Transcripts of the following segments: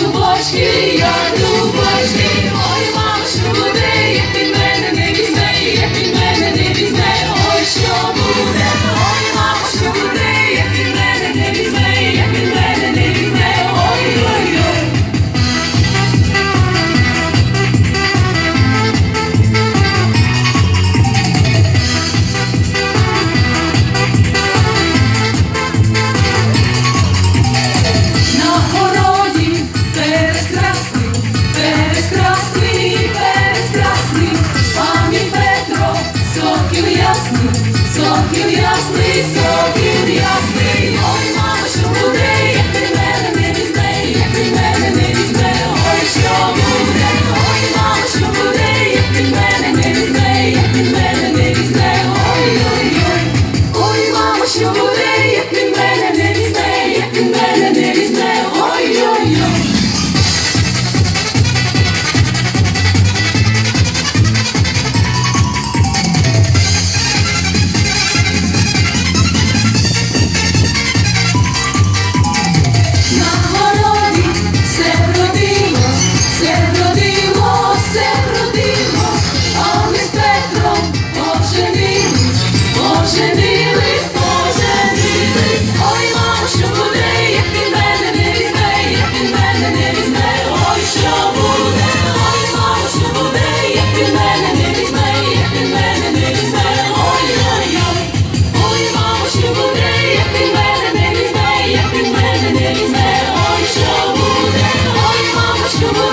любочки, я любочки. ясний, сокіл ясний, сокіл ясний, ой, мама, що буде.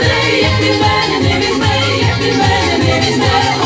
мене, як від мене, не візьме, як від мене, не візьме.